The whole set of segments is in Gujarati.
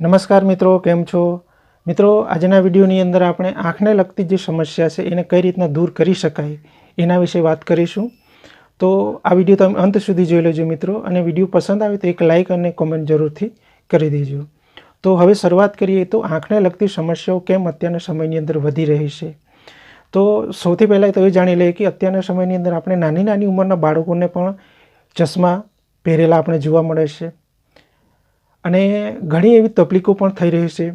નમસ્કાર મિત્રો, કેમ છો? મિત્રો, આજના વિડીયોની અંદર આપણે આંખને લગતી જે સમસ્યા છે, એને કઈ રીતના દૂર કરી શકાય, એના વિશે વાત કરીશું. તો આ વીડિયો તમે અંત સુધી જોઈ લેજો મિત્રો, અને વીડિયો પસંદ આવે તો એક લાઇક અને કોમેન્ટ જરૂરથી કરી દેજો. તો હવે શરૂઆત કરીએ તો આંખને લગતી સમસ્યાઓ કેમ અત્યારના સમયની અંદર વધી રહી છે? તો સૌથી પહેલાં તો એ જાણી લઈએ કે અત્યારના સમયની અંદર આપણે નાની નાની ઉંમરના બાળકોને પણ ચશ્મા પહેરેલા આપણે જોવા મળે છે. અને ઘણી એવી તકલીફો પણ થઈ રહી છે.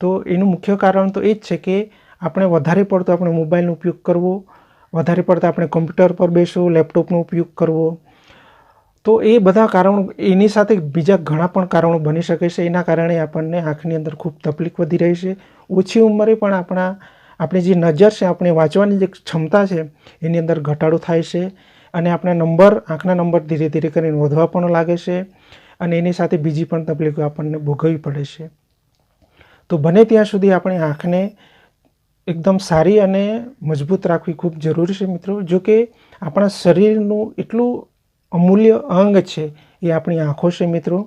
તો એનું મુખ્ય કારણ તો એ જ છે કે આપણે વધારે પડતો આપણે મોબાઈલનો ઉપયોગ કરવો, વધારે પડતા આપણે કમ્પ્યુટર પર બેસવું લેપટોપનો ઉપયોગ કરવો. તો એ બધા કારણો, એની સાથે બીજા ઘણા પણ કારણો બની શકે છે. એના કારણે આપણને આંખની અંદર ખૂબ તકલીફ વધી રહી છે. ઓછી ઉંમરે પણ આપણા, આપણી જે નજર છે, આપણે વાંચવાની જે ક્ષમતા છે, એની અંદર ઘટાડો થાય છે અને આપણા નંબર, આંખના નંબર ધીરે ધીરે કરીને વધવા પણ લાગે છે. અને એની સાથે બીજી પણ તકલીફો આપણને ભોગવવી પડે છે. તો બને ત્યાં સુધી આપણે આંખને એકદમ સારી અને મજબૂત રાખવી ખૂબ જરૂરી છે મિત્રો. જો કે આપણા શરીરનું એટલું અમૂલ્ય અંગ છે એ આપણી આંખો છે મિત્રો.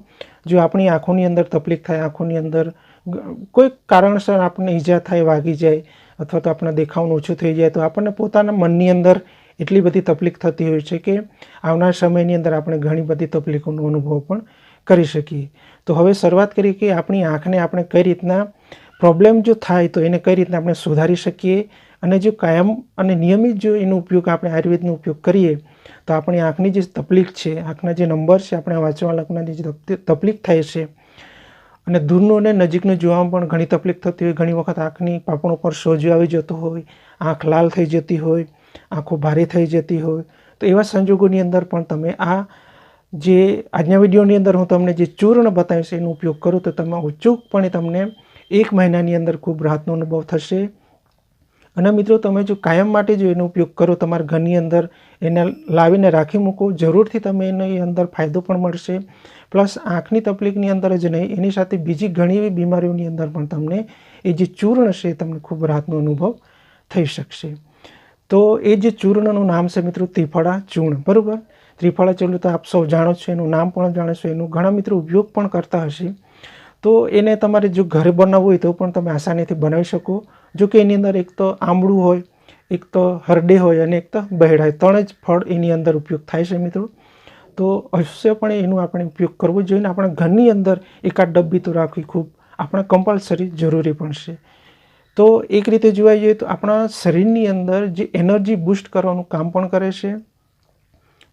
જો આપણી આંખોની અંદર તકલીફ થાય, આંખોની અંદર કોઈ કારણસર આપણને ઈજા થાય, વાગી જાય અથવા તો આપણા દેખાવનું ઓછું થઈ જાય, તો આપણને પોતાના મનની અંદર એટલી બધી તકલીફ થતી હોય છે કે આવનાર સમયની અંદર આપણે ઘણી બધી તકલીફોનો અનુભવ પણ કરી શકીએ. તો હવે શરૂઆત કરીએ કે આપણી આંખને આપણે કઈ રીતના પ્રોબ્લેમ જો થાય તો એને કઈ રીતના આપણે સુધારી શકીએ અને જો કાયમ અને નિયમિત જો એનો ઉપયોગ આપણે આયુર્વેદનો ઉપયોગ કરીએ તો આપણી આંખની જે તકલીફ છે, આંખના જે નંબર છે, આપણે વાંચવા લખવાની જે તકલીફ થાય છે અને દૂરનું અને નજીકનું જોવામાં પણ ઘણી તકલીફ થતી હોય, ઘણી વખત આંખની પાપણો પર સોજો આવી જતો હોય, આંખ લાલ થઈ જતી હોય, આંખો ભારે થઈ જતી હોય, તો એવા સંજોગોની અંદર પણ તમે આ જે આજના વિડીયોની અંદર હું તમને જે ચૂર્ણ બતાવીશ એનો ઉપયોગ કરું તો તમે અચૂકપણે તમને એક મહિનાની અંદર ખૂબ રાહતનો અનુભવ થશે. અને મિત્રો, તમે જો કાયમ માટે જો એનો ઉપયોગ કરો, તમારા ઘરની અંદર એને લાવીને રાખી મૂકો, જરૂરથી તમે એનો અંદર ફાયદો પણ મળશે. પ્લસ આંખની તકલીફની અંદર જ નહીં, એની સાથે બીજી ઘણી એવી બીમારીઓની અંદર પણ તમને એ જે ચૂર્ણ છે, તમને ખૂબ રાહતનો અનુભવ થઈ શકશે. તો એ જે ચૂર્ણનું નામ છે મિત્રો ત્રિફળા ચૂર્ણ, બરાબર? ત્રિફળા ચૂર્ણ તો આપ સૌ જાણો છો, એનું નામ પણ જાણો છો, એનું ઘણા મિત્રો ઉપયોગ પણ કરતા હશે. તો એને તમારે જો ઘરે બનાવવું હોય તો પણ તમે આસાનીથી બનાવી શકો. જો કે એની અંદર એક તો આંબળું હોય, એક તો હરડે હોય અને એક તો બહેડા હોય. ત્રણ જ ફળ એની અંદર ઉપયોગ થાય છે મિત્રો. તો અવશ્યપણે એનો આપણે ઉપયોગ કરવો જોઈએ ને આપણા ઘરની અંદર એકાદ ડબ્બી તો રાખવી ખૂબ આપણે કમ્પલસરી જરૂરી પણ છે. તો એક રીતે જોવા જઈએ તો આપણા શરીરની અંદર જે એનર્જી બૂસ્ટ કરવાનું કામ પણ કરે છે.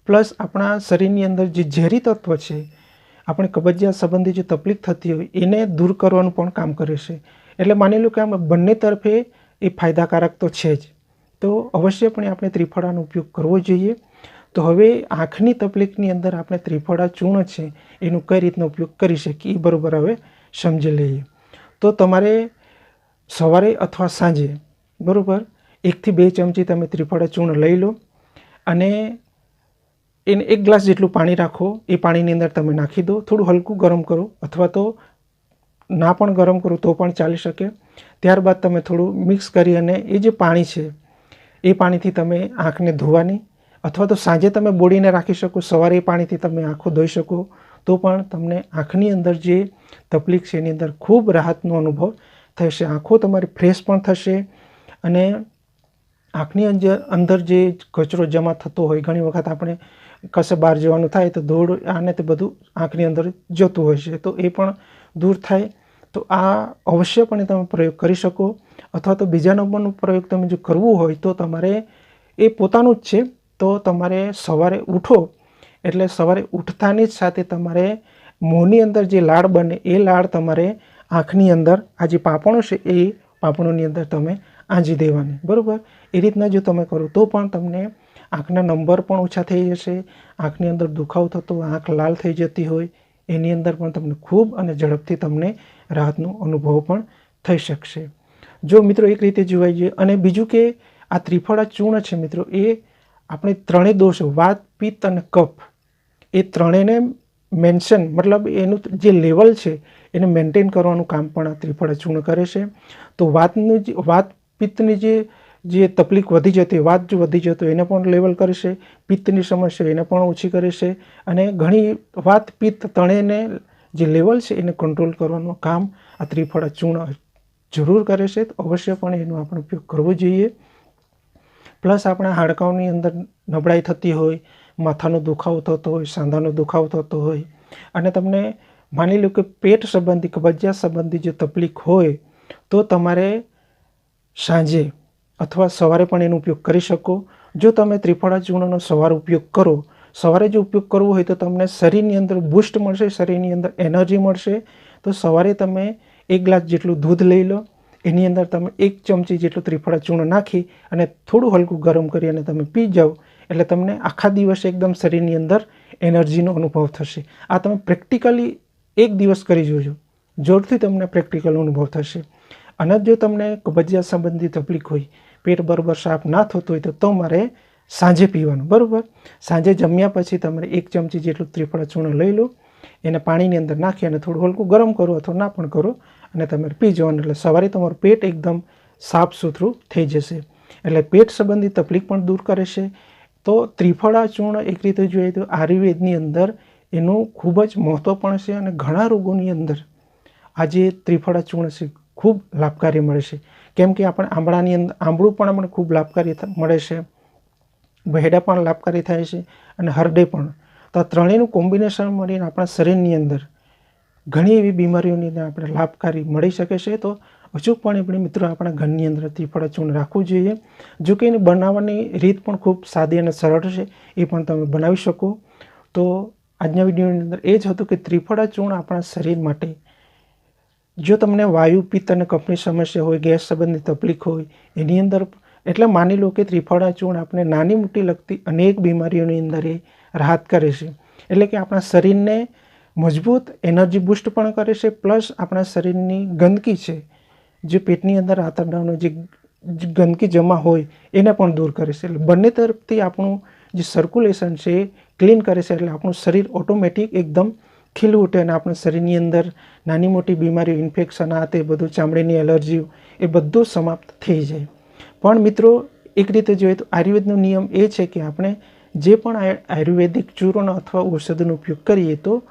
પ્લસ આપણા શરીરની અંદર જે ઝેરી તત્વ છે, આપણે કબજિયાત સંબંધી જે તકલીફ થતી હોય એને દૂર કરવાનું પણ કામ કરે છે. એટલે માની લો કે આમ બંને તરફે એ ફાયદાકારક તો છે જ. તો અવશ્યપણે આપણે ત્રિફળાનો ઉપયોગ કરવો જોઈએ. તો હવે આંખની તકલીફની અંદર આપણે ત્રિફળા ચૂર્ણ છે, એનો કઈ રીતનો ઉપયોગ કરી શકીએ એ બરાબર હવે સમજી લઈએ. તો તમારે સવારે અથવા સાંજે, બરાબર? એકથી બે ચમચી તમે ત્રિફળા ચૂર્ણ લઈ લો અને એને એક ગ્લાસ જેટલું પાણી રાખો. એ પાણીની અંદર તમે નાખી દો. થોડું હલકું ગરમ કરો અથવા તો ના પણ ગરમ કરો તો પણ ચાલી શકે. ત્યારબાદ તમે થોડું મિક્સ કરી અને એ જે પાણી છે, એ પાણીથી તમે આંખને ધોવાની અથવા તો સાંજે તમે બોડીને રાખી શકો, સવારે એ પાણીથી તમે આંખો ધોઈ શકો. તો પણ તમને આંખની અંદર જે તકલીફ છે, એની અંદર ખૂબ રાહતનો અનુભવ થશે. આંખો તમારી ફ્રેશ પણ થશે અને આંખની અંદર અંદર જે કચરો જમા થતો હોય, ઘણી વખત આપણે કશે બહાર જવાનું થાય તો ધૂળ, આને તે બધું આંખની અંદર જતું હોય છે. તો એ પણ દૂર થાય. તો આ અવશ્યપણે તમે પ્રયોગ કરી શકો. અથવા તો બીજા નંબરનો પ્રયોગ તમે જો કરવું હોય તો તમારે એ પોતાનું જ છે. તો તમારે સવારે ઉઠો. એટલે સવારે ઉઠતાની જ સાથે તમારે મોંની અંદર જે લાળ બને, એ લાળ તમારે આંખની અંદર આ જે પાપણો છે એ પાપણોની અંદર તમે આંજી દેવાની, બરાબર? એ રીતના જો તમે કરો તો પણ તમને આંખના નંબર પણ ઓછા થઈ જશે, આંખની અંદર દુખાવો થતો, આંખ લાલ થઈ જતી હોય, એની અંદર પણ તમને ખૂબ અને ઝડપથી તમને રાહતનો અનુભવ પણ થઈ શકશે. જો મિત્રો એક રીતે જોવાઈ જોઈએ, અને બીજું કે આ ત્રિફળા ચૂર્ણ છે મિત્રો, એ આપણે ત્રણેય દોષ, વાત, પિત્ત અને કફ, એ ત્રણેયને મેન્શન મતલબ એનું જે લેવલ છે, એને મેન્ટેન કરવાનું કામ પણ આ ત્રિફળ ચૂર્ણ કરે છે. તો વાતનું જે, વાત પિત્તની જે જે તકલીફ વધી જતી વાત જો વધી જતો એને પણ લેવલ કરશે પિત્તની સમસ્યા એને પણ ઓછી કરે છે. અને ઘણી વાત પિત્ત તણેને જે લેવલ છે, એને કંટ્રોલ કરવાનું કામ આ ત્રિફળ ચૂર્ણ જરૂર કરે છે. તો અવશ્યપણે એનો આપણે ઉપયોગ કરવો જોઈએ. પ્લસ આપણા હાડકાઓની અંદર નબળાઈ થતી હોય માથાનો દુખાવો થતો હોય, સાંધાનો દુખાવો થતો હોય. અને તમને માની લો કે પેટ સંબંધી, કબજિયાત સંબંધી જો તકલીફ હોય, તો તમારે સાંજે અથવા સવારે પણ એનો ઉપયોગ કરી શકો. જો તમે ત્રિફળા ચૂર્ણનો સવારે ઉપયોગ કરો, સવારે જો ઉપયોગ કરવો હોય તો તમને શરીરની અંદર બૂસ્ટ મળશે, શરીરની અંદર એનર્જી મળશે. તો સવારે તમે એક ગ્લાસ જેટલું દૂધ લઈ લો એની અંદર તમે એક ચમચી જેટલું ત્રિફળા ચૂર્ણ નાખી અને થોડું હલકું ગરમ કરી અને તમે પી જાઓ. એટલે તમને આખા દિવસ એકદમ શરીરની અંદર એનર્જીનો અનુભવ થશે. આ તમે પ્રેક્ટિકલી એક દિવસ કરી જોજો. જોરથી તમને પ્રેક્ટિકલ અનુભવ થશે. અને જો તમને કબજિયાત સંબંધી તકલીફ હોય, પેટ બરોબર સાફ ના થતું હોય તો તમારે સાંજે પીવાનું. બરાબર? સાંજે જમ્યા પછી તમારે એક ચમચી જેટલું ત્રિફળા ચૂર્ણ લઈ લો. એને પાણીની અંદર નાખી અને થોડું હલકું ગરમ કરો અથવા ના પણ કરો અને તમે પી જવાનું. એટલે સવારે તમારું પેટ એકદમ સાફ સુથરું થઈ જશે. એટલે પેટ સંબંધી તકલીફ પણ દૂર કરે છે. તો ત્રિફળા ચૂર્ણ એક રીતે જોઈએ તો આયુર્વેદની અંદર એનું ખૂબ જ મહત્ત્વ પણ છે અને ઘણા રોગોની અંદર આજે ત્રિફળા ચૂર્ણ છે, ખૂબ લાભકારી મળે છે. કેમ કે આપણે આંબળાની અંદર આંબળું પણ આપણને ખૂબ લાભકારી મળે છે. બહેડા પણ લાભકારી થાય છે અને હરડે પણ. તો આ ત્રણેયનું કોમ્બિનેશન મળીને આપણા શરીરની અંદર ઘણી એવી બીમારીઓની આપણે લાભકારી મળી શકે છે. તો અચૂકપણે આપણે મિત્રો આપણા ઘરની અંદર ત્રિફળા ચૂર્ણ રાખવું જોઈએ. જો કે એને બનાવવાની રીત પણ ખૂબ સાદી અને સરળ છે, એ પણ તમે બનાવી શકો. તો આજના વિડીયોની અંદર એ જ હતું કે ત્રિફળા ચૂર્ણ આપણા શરીર માટે. જો તમને વાયુ, પિત્ત અને કફની સમસ્યા હોય, ગેસ સંબંધની તકલીફ હોય, એની અંદર એટલે માની લો કે ત્રિફળા ચૂર્ણ આપણે નાની મોટી લગતી અનેક બીમારીઓની અંદર એ રાહત કરે છે. એટલે કે આપણા શરીરને મજબૂત એનર્જી બૂસ્ટ પણ કરે છે, પ્લસ આપણા શરીરની ગંદકી છે, જે પેટની અંદર આંતરડાનો જે ગંદકી જમા હોય, એને પણ દૂર કરે છે. એટલે બંને તરફથી આપણું જે સર્ક્યુલેશન છે એ ક્લીન કરે છે, એટલે આપણું શરીર ઓટોમેટિક એકદમ ખીલું ઉઠે અને આપણા શરીરની અંદર નાની મોટી બીમારીઓ ઇન્ફેક્શન આ તે બધું, ચામડીની એલર્જી એ બધું સમાપ્ત થઈ જાય. પણ મિત્રો, એક રીતે જોઈએ તો આયુર્વેદનો નિયમ એ છે કે આપણે જે પણ આયુ- આયુર્વેદિક ચૂર્ણ અથવા ઔષધનો ઉપયોગ કરીએ તો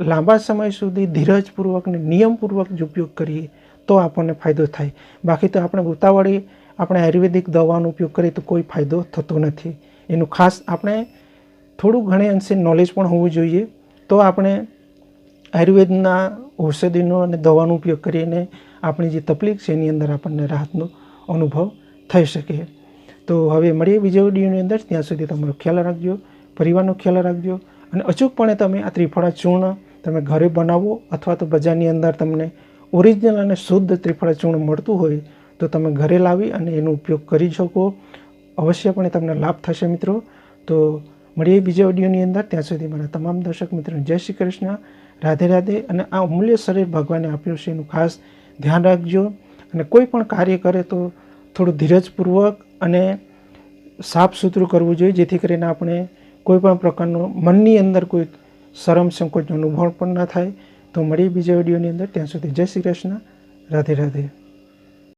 લાંબા સમય સુધી ધીરજપૂર્વક અને નિયમપૂર્વક જો ઉપયોગ કરીએ તો આપણને ફાયદો થાય. બાકી તો આપણે ઉતાવળી આપણે આયુર્વેદિક દવાનો ઉપયોગ કરીએ તો કોઈ ફાયદો થતો નથી. એનું ખાસ આપણે થોડું ઘણે અંશે નોલેજ પણ હોવું જોઈએ. તો આપણે આયુર્વેદના ઔષધિનો અને દવાનો ઉપયોગ કરીને આપણી જે તકલીફ છે એની અંદર આપણને રાહતનો અનુભવ થઈ શકે. તો હવે મળીએ બીજા વિડીયોની અંદર. ત્યાં સુધી તમારો ખ્યાલ રાખજો, પરિવારનો ખ્યાલ રાખજો અને અચૂકપણે તમે આ ત્રિફળા ચૂર્ણ તમે ઘરે બનાવો અથવા તો બજારની અંદર તમને ઓરિજિનલ અને શુદ્ધ ત્રિફળા ચૂર્ણ મળતું હોય તો તમે ઘરે લાવી અને એનો ઉપયોગ કરી શકો. અવશ્યપણે તમને લાભ થશે મિત્રો. તો મળીએ બીજા વિડીયોની અંદર. ત્યાં સુધી મારા તમામ દર્શક મિત્રોને જય શ્રી કૃષ્ણ. રાધે રાધે અને આ અમૂલ્ય શરીર ભગવાને આપ્યું છે એનું ખાસ ધ્યાન રાખજો. અને કોઈ પણ કાર્ય કરે તો થોડું ધીરજપૂર્વક અને સાફ સુથરું કરવું જોઈએ, જેથી કરીને આપણે કોઈપણ પ્રકારનો મનની અંદર કોઈ શરમ સંકોચનો અનુભવ પણ ન થાય. તો મળીએ બીજા વિડીયોની અંદર. ત્યાં સુધી જય શ્રી કૃષ્ણ. રાધે રાધે.